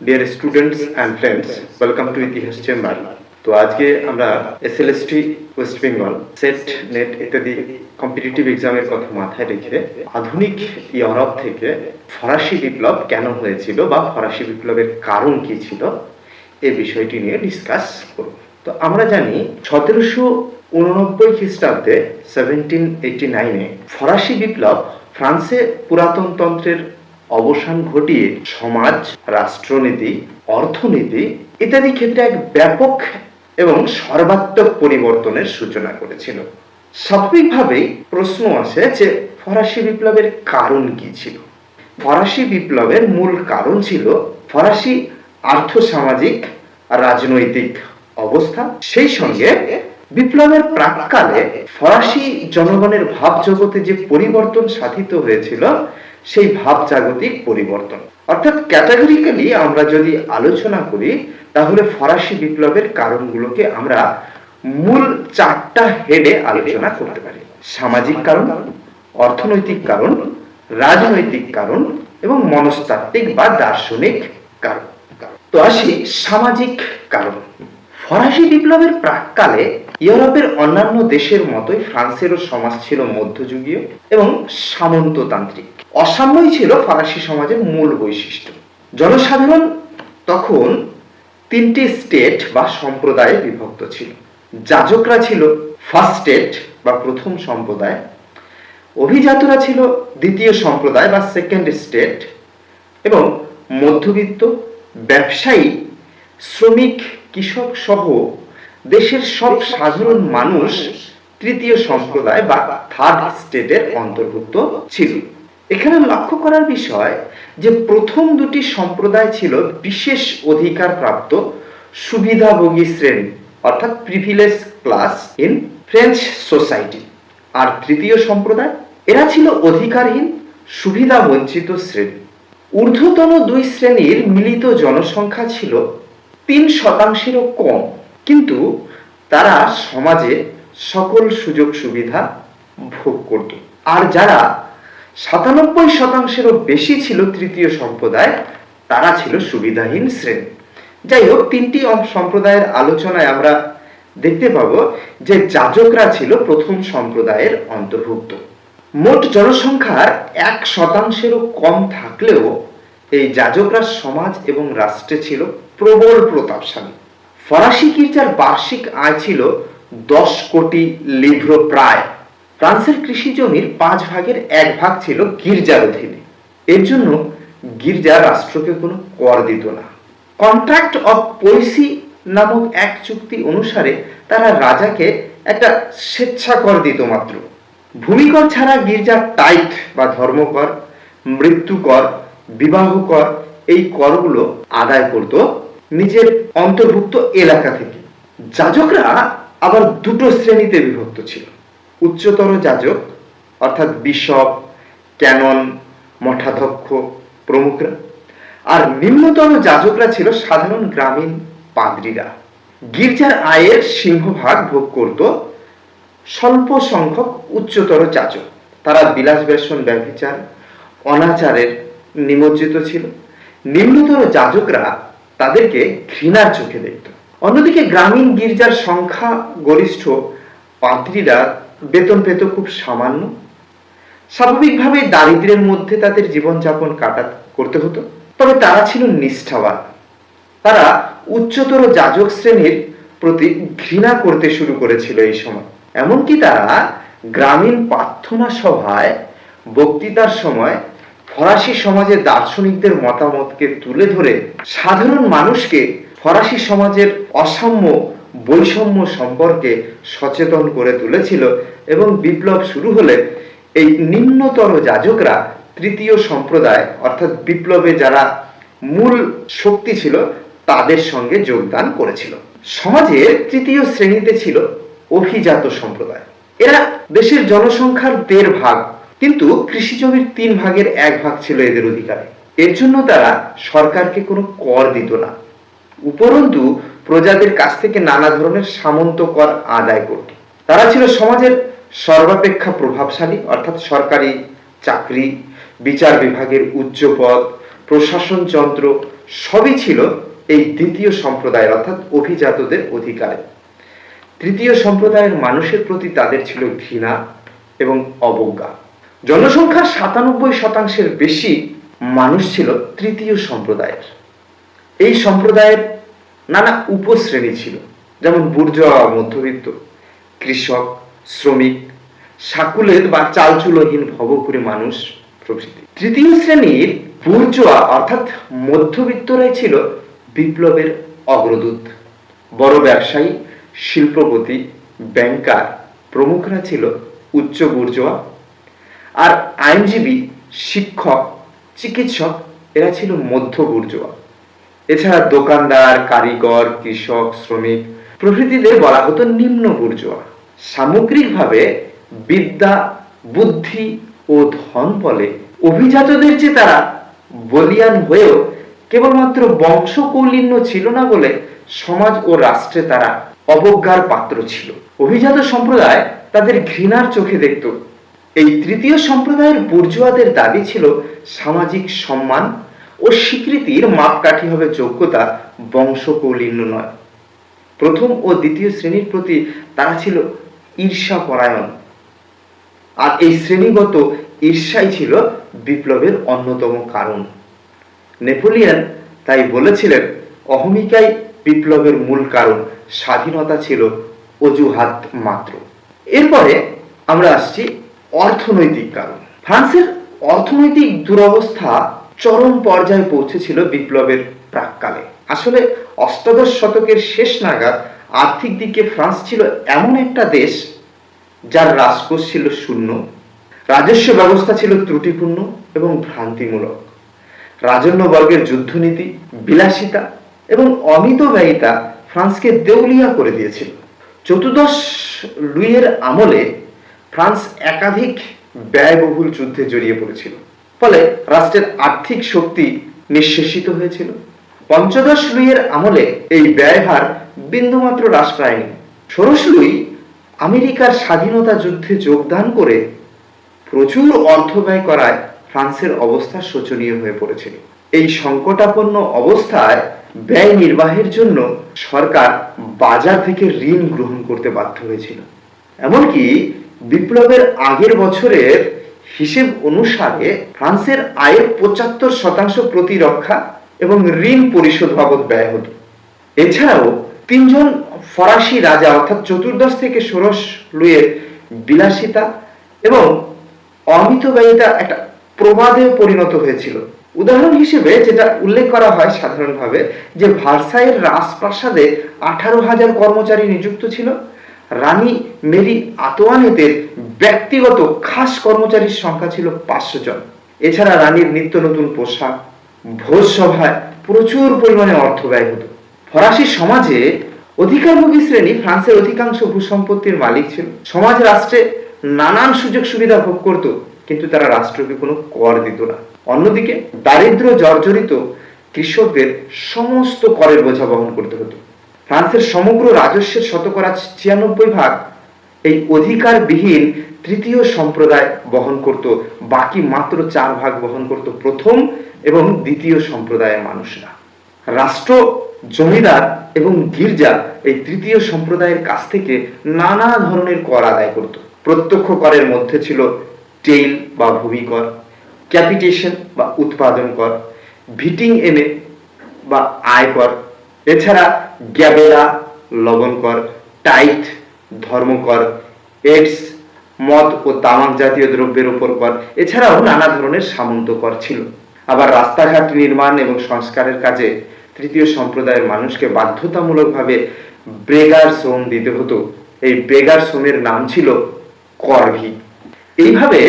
Dear students and friends welcome to Itihas chamber তো আজকে আমরা SLST West Bengal SET NET ইত্যাদি competitive এক্সামের কথা মাথায় রেখে আধুনিক ইউরোপ থেকে ফরাসি বিপ্লব কেন হয়েছিল বা ফরাসি বিপ্লবের কারণ কি ছিল এই বিষয়টি নিয়ে ডিসকাস করব। তো আমরা জানি সতেরোশো উননব্বই খ্রিস্টাব্দে সেভেন্টিন এইটি নাইনে ফরাসি বিপ্লব ফ্রান্সে পুরাতনতন্ত্রের অবসান ঘটিয়ে সমাজ, রাষ্ট্রনীতি, অর্থনীতি ইত্যাদি ক্ষেত্রে এক ব্যাপক এবং সর্বাত্মক পরিবর্তনের সূচনা করেছিল। স্বাভাবিকভাবেই প্রশ্ন আসে যে ফরাসি বিপ্লবের কারণ কি ছিল? ফরাসি বিপ্লবের মূল কারণ ছিল ফরাসি আর্থসামাজিক, রাজনৈতিক অবস্থা। সেই সঙ্গে বিপ্লবের প্রাককালে ফরাসি জনগণের ভাব জগতে যে পরিবর্তন সাধিত হয়েছিল, সেই ভাব জাগতিক পরিবর্তন। অর্থাৎ ক্যাটাগরিক্যালি আমরা যদি আলোচনা করি, তাহলে ফরাসি বিপ্লবের কারণগুলোকে আমরা মূল চারটা হেডে আলোচনা করতে পারি। সামাজিক কারণ, অর্থনৈতিক কারণ, রাজনৈতিক কারণ এবং মনস্তাত্ত্বিক বা দার্শনিক কারণ। তো আসি সামাজিক কারণ। ফরাসি বিপ্লবের প্রাককালে ইউরোপের অন্যান্য দেশের মতোই ফ্রান্সেরও সমাজ ছিল মধ্যযুগীয় এবং সামন্ততান্ত্রিক। অসাম্যই ছিল ফরাসি সমাজের মূল বৈশিষ্ট্য। জনসাধারণ তখন তিনটি স্টেট বা সম্প্রদায়ে বিভক্ত ছিল। যাজকরা ছিল ফার্স্ট স্টেট বা প্রথম সম্প্রদায়, অভিজাতরা ছিল দ্বিতীয় সম্প্রদায় বা সেকেন্ড স্টেট এবং মধ্যবিত্ত ব্যবসায়ী, শ্রমিক কৃষক সহ দেশের সব সাধারণ মানুষ তৃতীয় সম্প্রদায় বা থার্ড স্টেটের অন্তর্ভুক্ত ছিল। এখানে লক্ষ্য করার বিষয় যে প্রথম দুটি সম্প্রদায় ছিল বিশেষ অধিকার প্রাপ্ত সুবিধাভোগী শ্রেণি অর্থাৎ privilege class in French society আর তৃতীয় সম্প্রদায় এরা ছিল অধিকারহীন সুবিধা বঞ্চিত শ্রেণি। ঊর্ধ্বতন দুই শ্রেণির মিলিত জনসংখ্যা ছিল তিন শতাংশেরও কম। কিন্তু তারা সমাজে সকল সুযোগ সুবিধা ভোগ করত। আর যারা সাতানব্বই শতাংশেরও বেশি ছিল তৃতীয় সম্প্রদায়, তারা ছিল সুবিধাহীন শ্রেণি। যাই হোক, তিনটি সম্প্রদায়ের আলোচনায় আমরা দেখতে পাবো যে যাজকরা ছিল প্রথম সম্প্রদায়ের অন্তর্ভুক্ত। মোট জনসংখ্যার এক শতাংশেরও কম থাকলেও এই যাজকরা সমাজ এবং রাষ্ট্রে ছিল প্রবল প্রতাপশালী। ফরাসি গির্জার বার্ষিক আয় ছিল দশ কোটি লিভ্র প্রায়। ফ্রান্সের কৃষি জমির পাঁচ ভাগের এক ভাগ ছিল গির্জার অধীনে। এর জন্য গির্জা রাষ্ট্রকে কোনো কর দিত না। কন্ট্রাক্ট অফ পলিসি নামক এক চুক্তি অনুসারে তারা রাজাকে একটা স্বেচ্ছাকর দিত মাত্র। ভূমিকর ছাড়া গির্জার টাইট বা ধর্মকর, মৃত্যুকর বিবাহ কর, এই করগুলো আদায় করত নিজের অন্তর্ভুক্ত এলাকা থেকে। যাজকরা আবার দুটো শ্রেণীতে বিভক্ত ছিল। উচ্চতর যাজক, অর্থাৎ বিশপ, ক্যানন, মঠাধ্যক্ষ, প্রমুখরা। আর নিম্নতর যাজকরা ছিল সাধারণ গ্রামীণ পাদ্রীরা। গির্জার আয়ের সিংহভাগ ভোগ করত স্বল্প সংখ্যক উচ্চতর যাজক। তারা বিলাস বেসন ব্যভিচার, অনাচারের নিমজ্জিত ছিল। নিম্নতর যাজকরা তাদেরকে ঘৃণার চোখে দেখত। অন্যদিকে গ্রামীণ গির্জার সংখ্যা গরিষ্ঠ, পাদ্রীরা বেতন পেত খুব সামান্য। স্বাভাবিকভাবে দারিদ্র্যের মধ্যে তাদের জীবনযাপন কাটা করতে হতো। তবে তারা ছিল নিষ্ঠাবান। তারা উচ্চতর যাজক শ্রেণির প্রতি ঘৃণা করতে শুরু করেছিল এই সময়। এমনকি তারা গ্রামীণ প্রার্থনা সভায় বক্তৃতার সময় ফরাসি সমাজের দার্শনিকদের মতামতকে তুলে ধরে সাধারণ মানুষকে ফরাসি সমাজের অসাম্য বৈষম্য সম্পর্কে সচেতন করে তুলেছিল এবং বিপ্লব শুরু হলে এই নিম্নতর যাজকরা তৃতীয় সম্প্রদায়, অর্থাৎ বিপ্লবে যারা মূল শক্তি ছিল, তাদের সঙ্গে যোগদান করেছিল। সমাজে তৃতীয় শ্রেণীতে ছিল অভিজাত সম্প্রদায়। এরা দেশের জনসংখ্যার দেড় ভাগ। কিন্তু কৃষি জমির তিন ভাগের এক ভাগ ছিল এদের অধিকারে। এর জন্য তারা সরকারকে কোনো কর দিত না। উপরন্তু, প্রজাদের কাছ থেকে নানা ধরনের সামন্ত কর আদায় করত। তারা ছিল সমাজের সর্বাপেক্ষা প্রভাবশালী, অর্থাৎ সরকারি চাকরি, বিচার বিভাগের উচ্চ পদ প্রশাসন যন্ত্র, সবই ছিল এই দ্বিতীয় সম্প্রদায়ের, অর্থাৎ অভিজাতদের অধিকারে। তৃতীয় সম্প্রদায়ের মানুষের প্রতি তাদের ছিল ঘৃণা এবং অবজ্ঞা। জনসংখ্যার সাতানব্বই শতাংশের বেশি মানুষ ছিল তৃতীয় সম্প্রদায়ের। এই সম্প্রদায়ের নানা উপশ্রেণী ছিল, যেমন বুর্জোয়া, মধ্যবিত্ত, কৃষক, শ্রমিক, সাকুলের বা চালচুলোহীন ভবঘুরে মানুষ প্রভৃতি। তৃতীয় শ্রেণির বুর্জোয়া, অর্থাৎ মধ্যবিত্তরাই ছিল বিপ্লবের অগ্রদূত। বড় ব্যবসায়ী, শিল্পপতি, ব্যাংকার, প্রমুখরা ছিল উচ্চ বুর্জোয়া আর আইনজীবী, শিক্ষক, চিকিৎসক, এরা ছিল মধ্য বুর্জোয়া। এছাড়া দোকানদার, কারিগর, কৃষক, শ্রমিক, প্রভৃতিদের বলা হতো নিম্ন বুর্জোয়া। সামগ্রিকভাবে বিদ্যা, বুদ্ধি ও ধন বলে অভিজাতদের যে তারা বলিয়ান হয়েও কেবলমাত্র বংশকৌলিন্য ছিল না বলে সমাজ ও রাষ্ট্রে তারা অবজ্ঞার পাত্র ছিল। অভিজাত সম্প্রদায় তাদের ঘৃণার চোখে দেখত। এই তৃতীয় সম্প্রদায়ের বুর্জুয়াদের দাবি ছিল সামাজিক সম্মান ও স্বীকৃতির মাপকাঠি হবে যোগ্যতা বংশকৌলিন্য নয়। প্রথম ও দ্বিতীয় শ্রেণির প্রতি তারা ছিল ঈর্ষাপরায়ণ আর এই শ্রেণীগত ঈর্ষাই ছিল বিপ্লবের অন্যতম কারণ। নেপোলিয়ন তাই বলেছিলেন, অহমিকাই বিপ্লবের মূল কারণ, স্বাধীনতা ছিল অজুহাত মাত্র। এরপরে আমরা আসছি অর্থনৈতিক কারণ। ফ্রান্সের অর্থনৈতিক দুরবস্থা চরম পর্যায়ে পৌঁছেছিল বিপ্লবের প্রাককালে। আসলে অষ্টাদশ শতকের শেষ নাগাদ আর্থিক দিকে ফ্রান্স ছিল এমন একটা দেশ যার রাজকোষ ছিল শূন্য, রাজস্ব ব্যবস্থা ছিল ত্রুটিপূর্ণ এবং ভ্রান্তিমূলক। রাজন্য বর্গের যুদ্ধনীতি, বিলাসিতা এবং অমিত ব্যয়িতা ফ্রান্সকে দেউলিয়া করে দিয়েছিল। চতুর্দশ লুইয়ের আমলে ফ্রান্স একাধিক ব্যয়বহুল যুদ্ধে জড়িয়ে পড়েছিল। ফলে রাষ্ট্রের আর্থিক শক্তি নিঃশেষিত হয়েছিল। পঞ্চদশ লুইয়ের আমলে এই ব্যয়ভার বিন্দুমাত্র হ্রাস পায়নি। ষোড়শ লুই আমেরিকার স্বাধীনতা যুদ্ধে যোগদান করে প্রচুর অর্থ ব্যয় করায় ফ্রান্সের অবস্থা শোচনীয় হয়ে পড়েছিল এই সংকটাপন্ন অবস্থায় ব্যয় নির্বাহের জন্য সরকার বাজার থেকে ঋণ গ্রহণ করতে বাধ্য হয়েছিল। এমনকি বিপ্লবের আগের বছরের হিসেব অনুসারে ফ্রান্সের আয়ের পঁচাত্তর শতাংশ প্রতিরক্ষা এবং ঋণ পরিশোধ বাবদ ব্যয় হতো। এছাড়াও তিনজন ফরাসি রাজা, অর্থাৎ চতুর্দশ থেকে ষোড়শ লুইয়ের বিলাসিতা এবং অমিত ব্যয়িতা একটা প্রবাদে পরিণত হয়েছিল। উদাহরণ হিসেবে যেটা উল্লেখ করা হয় সাধারণভাবে যে ভার্সাইয়ের রাজপ্রাসাদে আঠারো হাজার কর্মচারী নিযুক্ত ছিল রানী মেরি আতোয়ানেতের ব্যক্তিগত খাস কর্মচারীর সংখ্যা ছিল পাঁচশো জন। এছাড়া রানীর নিত্য নতুন পোশাক ভোজ সভায় প্রচুর পরিমাণে অর্থ ব্যয় হতো। ফরাসি সমাজে অধিকারভোগী শ্রেণি ফ্রান্সের অধিকাংশ ভূসম্পত্তির মালিক ছিল। সমাজ রাষ্ট্রে নানান সুযোগ সুবিধা ভোগ করত, কিন্তু তারা রাষ্ট্রকে কোনো কর দিত না। অন্যদিকে দারিদ্র জর্জরিত কৃষকদের সমস্ত করের বোঝা বহন করতে হতো। ফ্রান্সের সমগ্র রাজস্বের শতকরা ছিয়ানব্বই ভাগ এই অধিকারবিহীন তৃতীয় সম্প্রদায় বহন করত। বাকি মাত্র চার ভাগ বহন করত প্রথম এবং দ্বিতীয় সম্প্রদায়ের মানুষরা। রাষ্ট্র, জমিদার এবং গির্জা এই তৃতীয় সম্প্রদায়ের কাছ থেকে নানা ধরনের কর আদায় করত। প্রত্যক্ষ করের মধ্যে ছিল টেইল বা ভূমি কর, ক্যাপিটেশন বা উৎপাদন কর, ভিটিং এনে বা আয় কর এছাড়া গ্যাবেলা লবণ কর টাইট, ধর্মকর, এডস, মদ ও তামাক জাতীয় দ্রব্যের উপর কর। এছাড়াও নানা ধরনের সামন্ত কর ছিল। আবার রাস্তাঘাট নির্মাণ এবং সংস্কারের কাজে তৃতীয় সম্প্রদায়ের মানুষকে বাধ্যতামূলকভাবে ব্রেগার শ্রম দিতে হতো। এই ব্রেগার শ্রমের নাম ছিল করভি এইভাবে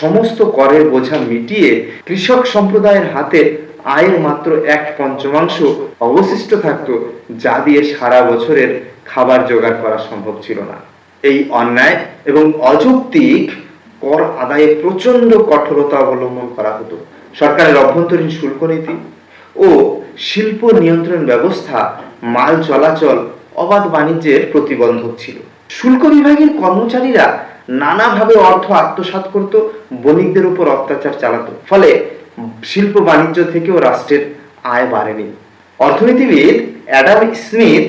সমস্ত করের বোঝা মিটিয়ে কৃষক সম্প্রদায়ের হাতে আয়ের মাত্র এক পঞ্চমাংশ অবশিষ্ট থাকতো যা দিয়ে সারা বছরের খাবার জোগাড় করা সম্ভব ছিল না। এই অন্যায় এবং অযৌক্তিক কর আদায়ে প্রচণ্ড কঠোরতা অবলম্বন করা হতো। সরকারের অভ্যন্তরীণ শুল্ক নীতি ও শিল্প নিয়ন্ত্রণ ব্যবস্থা মাল চলাচল, অবাধ বাণিজ্যের প্রতিবন্ধক ছিল। শুল্ক বিভাগের কর্মচারীরা নানাভাবে অর্থ আত্মসাৎ করত, বণিকদের উপর অত্যাচার চালাতো। ফলে শিল্প বাণিজ্য থেকেও রাষ্ট্রের আয় বাড়েনি। অর্থনীতিবিদ অ্যাডাম স্মিথ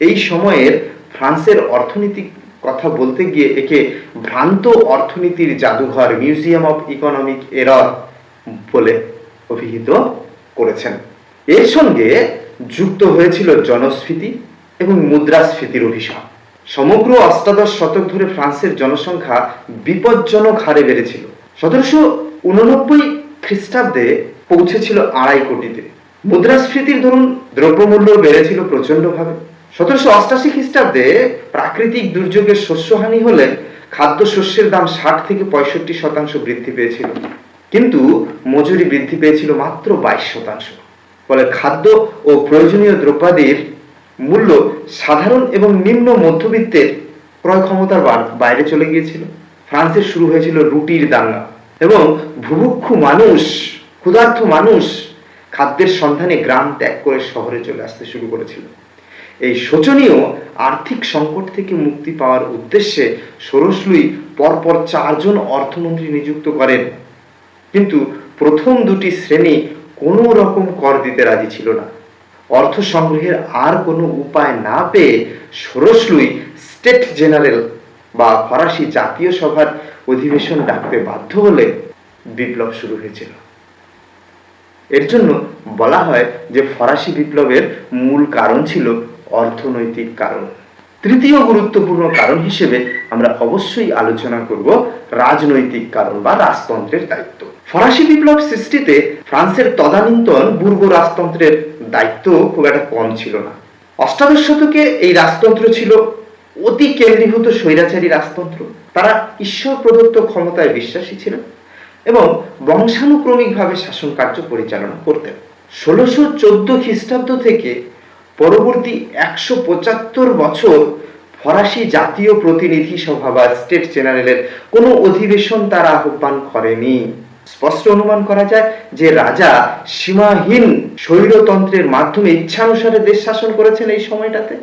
এই সময়ের ফ্রান্সের অর্থনীতি কথা বলতে গিয়ে একে ভ্রান্ত অর্থনীতির জাদুঘর মিউজিয়াম অফ ইকোনমিক এরর বলে অভিহিত করেছেন। এর সঙ্গে যুক্ত হয়েছিল জনস্ফীতি এবং মুদ্রাস্ফীতির অভিশাপ। সমগ্র অষ্টাদশ শতক ধরে ফ্রান্সের জনসংখ্যা বিপজ্জনক হারে বেড়েছিল। সতেরোশো উননব্বই খ্রিস্টাব্দে পৌঁছেছিল আড়াই কোটিতে। মুদ্রাস্ফীতির ধরুন দ্রব্যমূল্য বেড়েছিল প্রচন্ডভাবে সতেরোশো অষ্টাশি খ্রিস্টাব্দে প্রাকৃতিক দুর্যোগের শস্যহানি হলে খাদ্যশস্যের দাম ষাট থেকে পঁয়ষট্টি শতাংশ বৃদ্ধি পেয়েছিল। কিন্তু মজুরি বৃদ্ধি পেয়েছিল মাত্র বাইশ শতাংশ। ফলে খাদ্য ও প্রয়োজনীয় দ্রব্যাদির মূল্য সাধারণ এবং নিম্ন মধ্যবিত্তের ক্রয় ক্ষমতার বাইরে চলে গিয়েছিল। ফ্রান্সে শুরু হয়েছিল রুটির দাঙ্গা। এবং ভুভুক্ষু মানুষ, ক্ষুধার্ত মানুষ খাদ্যের সন্ধানে গ্রাম ত্যাগ করে শহরে চলে আসতে শুরু করেছিল। এই শোচনীয় আর্থিক সংকট থেকে মুক্তি পাওয়ার উদ্দেশ্যে ষোড়শলুই পরপর চারজন অর্থমন্ত্রী নিযুক্ত করেন। কিন্তু প্রথম দুটি শ্রেণি কোনো রকম কর দিতে রাজি ছিল না। অর্থ সংগ্রহের আর কোনো উপায় না পেয়ে ষোড়শলুই স্টেট জেনারেল বা ফরাসি জাতীয় সভার অধিবেশন ডাকতে বাধ্য হলে বিপ্লব শুরু হয়েছিল। এর জন্য বলা হয় যে ফরাসি বিপ্লবের মূল কারণ ছিল অর্থনৈতিক কারণ। তৃতীয় গুরুত্বপূর্ণ কারণ হিসেবে আমরা অবশ্যই আলোচনা করব রাজনৈতিক কারণ বা রাজতন্ত্রের দায়িত্ব। ফরাসি বিপ্লব সৃষ্টিতে ফ্রান্সের তদানীন্তন পূর্ব রাজতন্ত্রের দায়িত্ব খুব একটা কম ছিল না। অষ্টাদশ শতকে এই রাজতন্ত্র ছিল অতি কেন্দ্রীভূত স্বৈরাচারী রাজতন্ত্র, তারা ঈশ্বর প্রদত্ত ক্ষমতায় বিশ্বাসী ছিলেন এবং বংশানুক্রমিকভাবে শাসন কার্য পরিচালনা করতেন। ষোলোশো চোদ্দ খ্রিস্টাব্দ থেকে পরবর্তী একশো পঁচাত্তর বছর ফরাসি জাতীয় প্রতিনিধি সভা বা স্টেট জেনারেলের কোনো অধিবেশন তারা আহ্বান করেনি। স্পষ্ট অনুমান করা যায় যে রাজা সীমাহীন স্বৈরতন্ত্রের মাধ্যমে ইচ্ছানুসারে দেশ শাসন করেছেন এই সময়টাতে।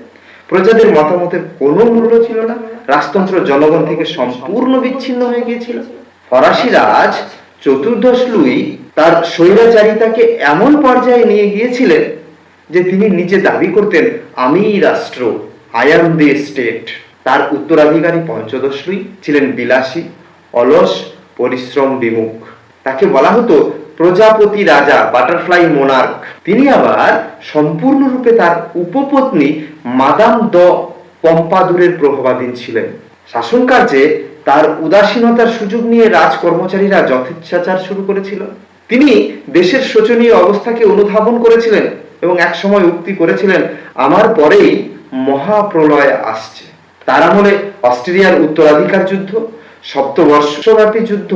প্রজাদের মতামতের কোনো মূল্য ছিল না। রাজতন্ত্র জনগণ থেকে সম্পূর্ণ বিচ্ছিন্ন হয়ে গিয়েছিল। ফরাসি রাজ চতুর্দশ লুই তার স্বৈরাচারিতাকে এমন পর্যায়ে নিয়ে গিয়েছিলেন যে তিনি নিজে দাবি করতেন, আমি রাষ্ট্র আই অ্যাম দি স্টেট তার উত্তরাধিকারী পঞ্চদশ লুই ছিলেন বিলাসী, অলস, পরিশ্রম বিমুখ। তাকে বলা হতো প্রজাপতি রাজা, বাটারফ্লাই মোনার্ক, তিনি আবার সম্পূর্ণরূপে তার উপপত্নী মাদাম দ পম্পাদুরের প্রভাবাধীন ছিলেন। শাসন কার্যে তার উদাসীনতার সুযোগ নিয়ে রাজ কর্মচারীরা যথেচ্ছাচার শুরু করেছিল। তিনি দেশের শোচনীয় অবস্থাকে অনুধাবন করেছিলেন এবং এক সময় উক্তি করেছিলেন, আমার পরেই মহাপ্রলয় আসছে। তার আমলে অস্ট্রেলিয়ার উত্তরাধিকার যুদ্ধ, সপ্তবর্ষব্যাপী যুদ্ধ,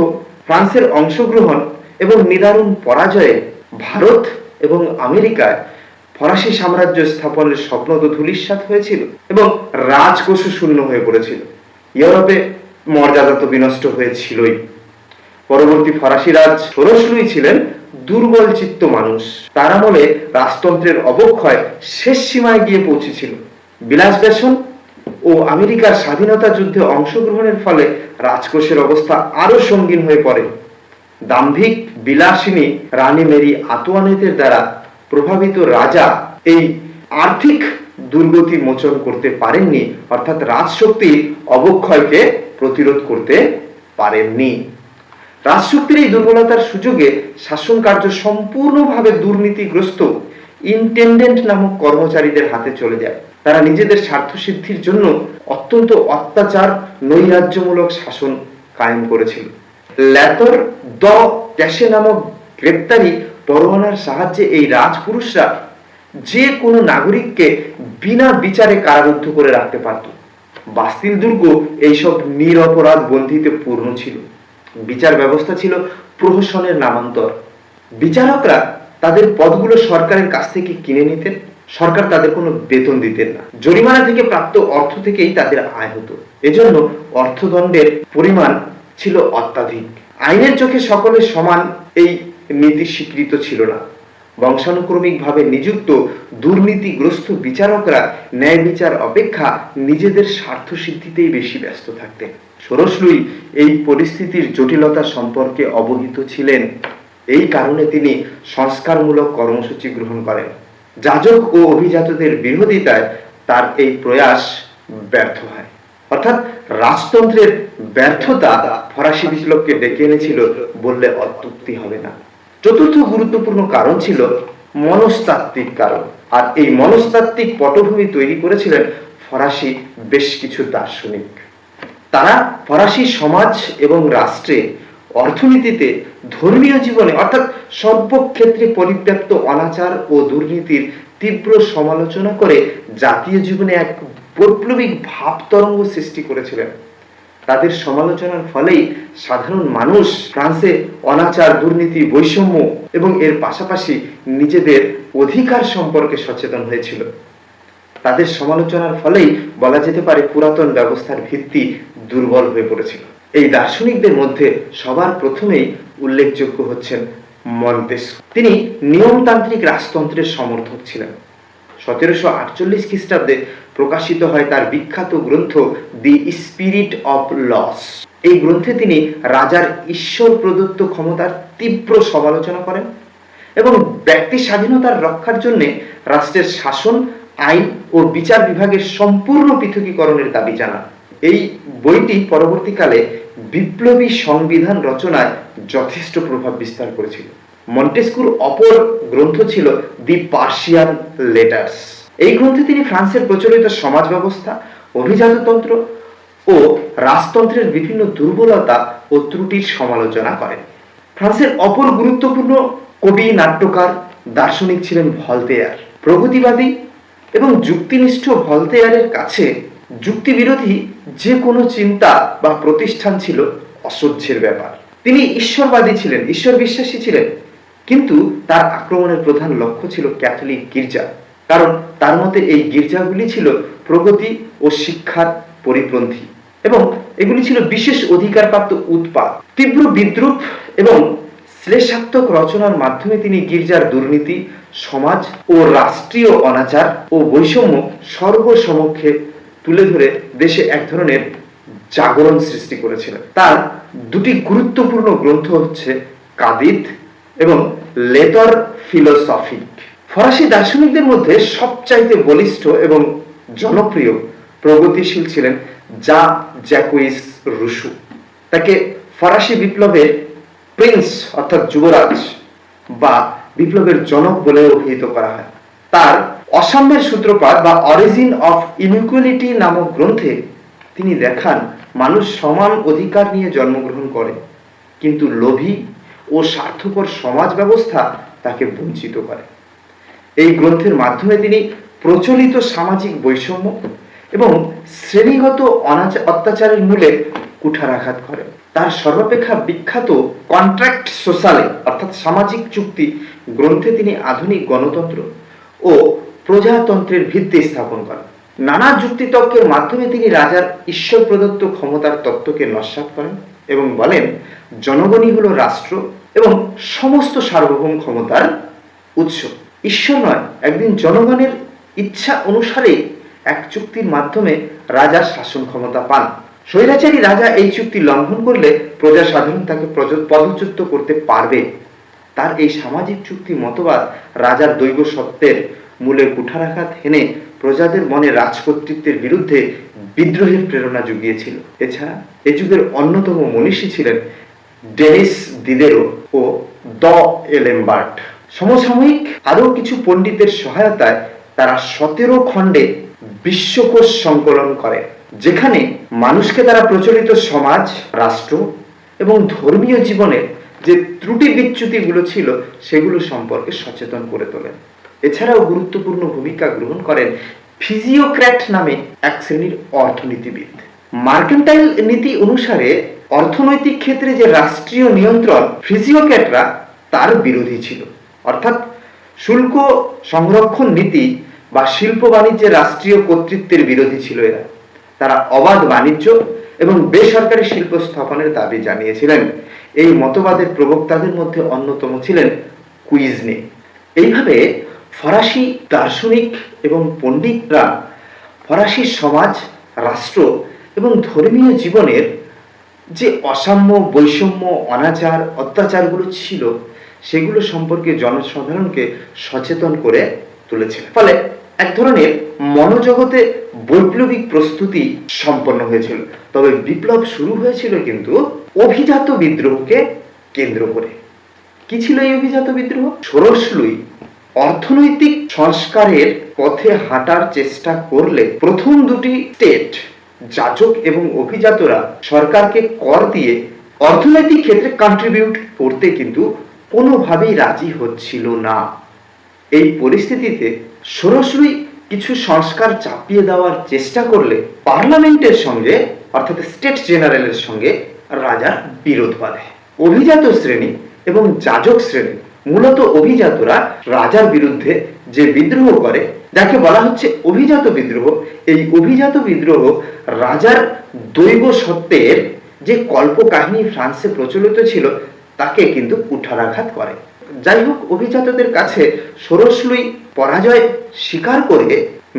ফ্রান্সের অংশগ্রহণ এবং নিদারুণ পরাজয়ে ভারত এবং আমেরিকায় ফরাসি সাম্রাজ্য স্থাপনের স্বপ্ন তো ধূলিসাৎ হয়েছিল এবং রাজকোষ শূন্য হয়ে পড়েছিল। ইউরোপে মর্যাদা তো বিনষ্ট হয়েছিলই। পরবর্তী ফরাসি রাজ ষোড়শলুই ছিলেন দুর্বল চিত্ত মানুষ। তার আমলে রাজতন্ত্রের অবক্ষয় শেষ সীমায় গিয়ে পৌঁছেছিল। বিলাস বেসন ও আমেরিকার স্বাধীনতা যুদ্ধে অংশগ্রহণের ফলে রাজকোষের অবস্থা আরও সঙ্গীন হয়ে পড়ে। দাম্ভিক বিলাসিনী রানী মেরি আতোয়ানেতের দ্বারা প্রভাবিত রাজা এই আর্থিক দুর্গতি মোচন করতে পারেননি, অর্থাৎ রাজশক্তির অবক্ষয়কে প্রতিরোধ করতে পারেননি। রাজশক্তির এই দুর্বলতার সুযোগে শাসন কার্য সম্পূর্ণভাবে দুর্নীতিগ্রস্ত ইন্টেন্ডেন্ট নামক কর্মচারীদের হাতে চলে যায়। তারা নিজেদের স্বার্থ সিদ্ধির জন্য অত্যন্ত অত্যাচার, নৈরাজ্যমূলক শাসন কায়েম করেছিল। ল্যাতর দ ক্যাশে নামক গ্রেপ্তারি পরোয়ানার সাহায্যে এই রাজপুরুষরা যে কোনো নাগরিককে বিনা বিচারে কারারুদ্ধ করে রাখতে পারত। বাস্তিল দুর্গ এইসব নিরপরাধ বন্দিতে পূর্ণ ছিল। বিচার ব্যবস্থা ছিল প্রহসনের নামান্তর। বিচারকরা তাদের পদগুলো সরকারের কাছ থেকে কিনে নিতেন। সরকার তাদের কোনো বেতন দিতেন না। জরিমানা থেকে প্রাপ্ত অর্থ থেকেই তাদের আয় হতো। এজন্য অর্থদণ্ডের পরিমাণ ছিল অত্যাধিক আইনের চোখে সকলের সমান এই নীতি স্বীকৃত ছিল না। বংশানুক্রমিকভাবে নিযুক্ত দুর্নীতিগ্রস্ত বিচারকরা ন্যায় বিচার অপেক্ষা নিজেদের স্বার্থ সিদ্ধিতেই বেশি ব্যস্ত থাকতেন। ষোড়শলুই এই পরিস্থিতির জটিলতা সম্পর্কে অবহিত ছিলেন। এই কারণে তিনি সংস্কারমূলক কর্মসূচি গ্রহণ করেন। যাজক ও অভিজাতদের বিরোধিতায় তার এই প্রয়াস ব্যর্থ হয়। অর্থাৎ রাজতন্ত্রের ব্যর্থতা ফরাসি বিপ্লবকে ডেকে এনেছিল বললে অত্যুক্তি হবে না। চতুর্থ গুরুত্বপূর্ণ কারণ ছিল মনস্তাত্ত্বিক কারণ। আর এই মনস্তাত্ত্বিক পটভূমি তৈরি করেছিলেন ফরাসি বেশ কিছু দার্শনিক। তারা ফরাসি সমাজ এবং রাষ্ট্রে অর্থনীতিতে ধর্মীয় জীবনে, অর্থাৎ সর্বক্ষেত্রে পরিব্যাপ্ত অনাচার ও দুর্নীতির তীব্র সমালোচনা করে জাতীয় জীবনে এক বৈপ্লবিক ভাব তরঙ্গ সৃষ্টি করেছিলেন। তাদের সমালোচনার ফলেই সাধারণ মানুষ ফ্রান্সে অনাচার, দুর্নীতি, বৈষম্য এবং এর পাশাপাশি নিজেদের অধিকার সম্পর্কে সচেতন হয়েছিল। তাদের সমালোচনার ফলেই বলা যেতে পারে পুরাতন ব্যবস্থার ভিত্তি দুর্বল হয়ে পড়েছিল। এই দার্শনিকদের মধ্যে সবার প্রথমেই উল্লেখযোগ্য হচ্ছেন মন্তেস তিনি নিয়মতান্ত্রিক রাজতন্ত্রের সমর্থক ছিলেন। সতেরোশো আটচল্লিশ খ্রিস্টাব্দে প্রকাশিত হয় তার বিখ্যাত গ্রন্থ দি স্পিরিট অফ লস এই গ্রন্থে তিনি রাজার ঈশ্বর প্রদত্ত ক্ষমতার তীব্র সমালোচনা করেন এবং ব্যক্তি স্বাধীনতার রক্ষার জন্য রাষ্ট্রের শাসন, আইন ও বিচার বিভাগের সম্পূর্ণ পৃথকীকরণের দাবি জানান। এই বইটি পরবর্তীকালে বিপ্লবী সংবিধান রচনায় যথেষ্ট প্রভাব বিস্তার করেছিল। মন্টেস্কুর অপর গ্রন্থ ছিল দি পার্সিয়ান লেটার্স এই গ্রন্থে তিনি ফ্রান্সের প্রচলিত সমাজ ব্যবস্থা, অভিজাততন্ত্র ও রাজতন্ত্রের বিভিন্ন দুর্বলতা ও ত্রুটির সমালোচনা করেন। ফ্রান্সের অপর গুরুত্বপূর্ণ কবি, নাট্যকার, দার্শনিক ছিলেন ভলতেয়ার। প্রগতিবাদী এবং যুক্তিনিষ্ঠ ভলতেয়ারের কাছে যুক্তিবিরোধী যে কোনো চিন্তা বা প্রতিষ্ঠান ছিল অসহ্যের ব্যাপার। তিনি ঈশ্বরবাদী ছিলেন ঈশ্বর বিশ্বাসী ছিলেন, কিন্তু তার আক্রমণের প্রধান লক্ষ্য ছিল ক্যাথলিক গির্জা। কারণ তার মতে এই গির্জাগুলি ছিল প্রগতি ও শিক্ষার পরিপন্থী এবং এগুলি ছিল বিশেষ অধিকারপ্রাপ্ত উৎপাদ তীব্র বিদ্রুপ এবং শ্লেষাত্মক রচনার মাধ্যমে তিনি গির্জার দুর্নীতি, সমাজ ও রাষ্ট্রীয় অনাচার ও বৈষম্য সর্বসমক্ষে তুলে ধরে দেশে এক ধরনের জাগরণ সৃষ্টি করেছিলেন তার দুটি গুরুত্বপূর্ণ গ্রন্থ হচ্ছে কাদিদ এবং লেতর ফিলোসফিক ফরাসি দার্শনিকদের মধ্যে সবচাইতে বলিষ্ঠ এবং জনপ্রিয় প্রগতিশীল ছিলেন যা জ্যাকুইস রুশু। তাকে ফরাসি বিপ্লবের প্রিন্স অর্থাৎ যুবরাজ বা বিপ্লবের জনক বলে অভিহিত করা হয়। তার অসাম্যের সূত্রপাত বা অরিজিন অফ ইনইকুয়ালিটি নামক গ্রন্থে তিনি দেখান, মানুষ সমান অধিকার নিয়ে জন্মগ্রহণ করে, কিন্তু লোভী ও স্বার্থপর সমাজ ব্যবস্থা তাকে বঞ্চিত করে। এই গ্রন্থের মাধ্যমে তিনি প্রচলিত সামাজিক বৈষম্য এবং শ্রেণীগত অনাচার অত্যাচারের মূলে কুঠারাঘাত করেন তার সর্বাপেক্ষা বিখ্যাত কন্ট্রাক্ট সোশ্যালে, অর্থাৎ সামাজিক চুক্তি গ্রন্থে তিনি আধুনিক গণতন্ত্র ও প্রজাতন্ত্রের ভিত্তি স্থাপন করেন। নানা যুক্তিতর্কের মাধ্যমে তিনি রাজার ঈশ্বর প্রদত্ত ক্ষমতার তত্ত্বকে নস্যাৎ করেন এবং বলেন, জনগণই হলো রাষ্ট্র এবং সমস্ত সার্বভৌম ক্ষমতার উৎস। ঈশ্বর নয়, একদিন জনগণের ইচ্ছা অনুসারে এক চুক্তির মাধ্যমে রাজা শাসন ক্ষমতা পান। স্বৈরাচারী রাজা এই চুক্তি লঙ্ঘন করলে প্রজা সাধারণ তাকে পদচ্যুত করতে পারবে। তার এই সামাজিক চুক্তি মতবাদ রাজার দৈব সত্ত্বের মূলে কুঠারাঘাত হেনে প্রজাদের মনে রাজকর্তৃত্বের বিরুদ্ধে বিদ্রোহের প্রেরণা জুগিয়েছিল। এছাড়া এ যুগের অন্যতম মনীষী ছিলেন ডেনিস দিদেরো ও দ এলেম্বার্ট। সমসাময়িক আরও কিছু পণ্ডিতের সহায়তায় তারা সতেরো খণ্ডে বিশ্বকোষ সংকলন করে, যেখানে মানুষকে তারা প্রচলিত সমাজ, রাষ্ট্র এবং ধর্মীয় জীবনের যে ত্রুটি বিচ্যুতিগুলো ছিল সেগুলো সম্পর্কে সচেতন করে তোলেন। এছাড়াও গুরুত্বপূর্ণ ভূমিকা গ্রহণ করেন ফিজিওক্র্যাট নামে এক শ্রেণির অর্থনীতিবিদ। মার্কেন্টাইল নীতি অনুসারে অর্থনৈতিক ক্ষেত্রে যে রাষ্ট্রীয় নিয়ন্ত্রণ, ফিজিওক্র্যাটরা তার বিরোধী ছিল। অর্থাৎ শুল্ক সংরক্ষণ নীতি বা শিল্প বাণিজ্যের রাষ্ট্রীয় কর্তৃত্বের বিরোধী ছিল এরা। তারা অবাধ বাণিজ্য এবং বেসরকারি শিল্প স্থাপনের দাবি জানিয়েছিলেন। এই মতবাদের প্রবক্তাদের মধ্যে অন্যতম ছিলেন কুইজনে। এইভাবে ফরাসি দার্শনিক এবং পণ্ডিতরা ফরাসি সমাজ, রাষ্ট্র এবং ধর্মীয় জীবনের যে অসাম্য, বৈষম্য, অনাচার, অত্যাচারগুলো ছিল সেগুলো সম্পর্কে জনসাধারণকে সচেতন করে তুলেছিলেন। ফলে এক ধরনের মনোজগতে বৈপ্লবিক প্রস্তুতি সম্পন্ন হয়েছিল। তবে বিপ্লব শুরু হয়েছিল কিন্তু অভিজাত বিদ্রোহকে কেন্দ্র করে। কি ছিল এই অভিজাত বিদ্রোহ? ষোড়শলুই অর্থনৈতিক সংস্কারের পথে হাঁটার চেষ্টা করলে প্রথম দুটি স্টেট, যাজক এবং অভিজাতরা সরকারকে কর দিয়ে অর্থনৈতিক ক্ষেত্রে কন্ট্রিবিউট করতে কিন্তু কোনোভাবেই রাজি হচ্ছিল না। এই পরিস্থিতিতে সরাসরি কিছু সংস্কার চাপিয়ে দেওয়ার চেষ্টা করলে পার্লামেন্টের সঙ্গে, অর্থাৎ স্টেট জেনারেলের সঙ্গে রাজার বিরোধ বাঁধে। অভিজাত শ্রেণি এবং যাজক শ্রেণি, মূলত অভিজাতরা রাজার বিরুদ্ধে যে বিদ্রোহ করে, যাকে বলা হচ্ছে অভিজাত বিদ্রোহ, এই অভিজাত বিদ্রোহ রাজার দৈব সত্ত্বের যে কল্পকাহিনী ফ্রান্সে প্রচলিত ছিল তাকে কিন্তু কুঠারাঘাত করে। যাই হোক অভিজাতদের কাছে ষোড়শলুই পরাজয় স্বীকার করে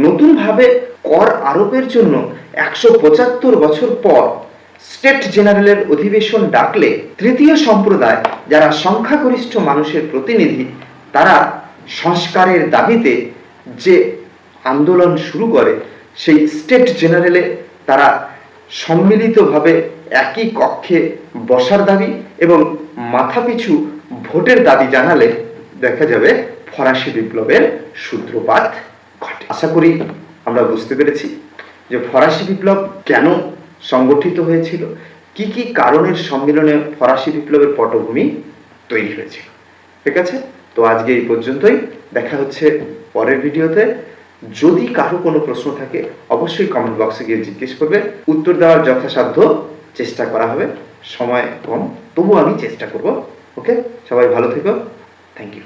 নতুনভাবে কর আরোপের জন্য একশো পঁচাত্তর বছর পর স্টেট জেনারেলের অধিবেশন ডাকলে তৃতীয় সম্প্রদায়, যারা সংখ্যাগরিষ্ঠ মানুষের প্রতিনিধি, তারা সংস্কারের দাবিতে যে আন্দোলন শুরু করে, সেই স্টেট জেনারেলে তারা সম্মিলিতভাবে একই কক্ষে বসার দাবি এবং মাথাপিছু ভোটের দাবি জানালে দেখা যাবে ফরাসি বিপ্লবের সূত্রপাত ঘটে। আশা করি আমরা বুঝতে পেরেছি যে ফরাসি বিপ্লব কেন সংগঠিত হয়েছিল, কি কি কারণের সম্মিলনে ফরাসি বিপ্লবের পটভূমি তৈরি হয়েছিল। ঠিক আছে? তো আজকে এই পর্যন্তই। দেখা হচ্ছে পরের ভিডিওতে। যদি কারও কোনো প্রশ্ন থাকে, অবশ্যই কমেন্ট বক্সে গিয়ে জিজ্ঞেস করবে। উত্তর দেওয়ার যথাসাধ্য চেষ্টা করা হবে, সময় কম। তবু আমি চেষ্টা করব ওকে সবাই ভালো থেকো। Thank you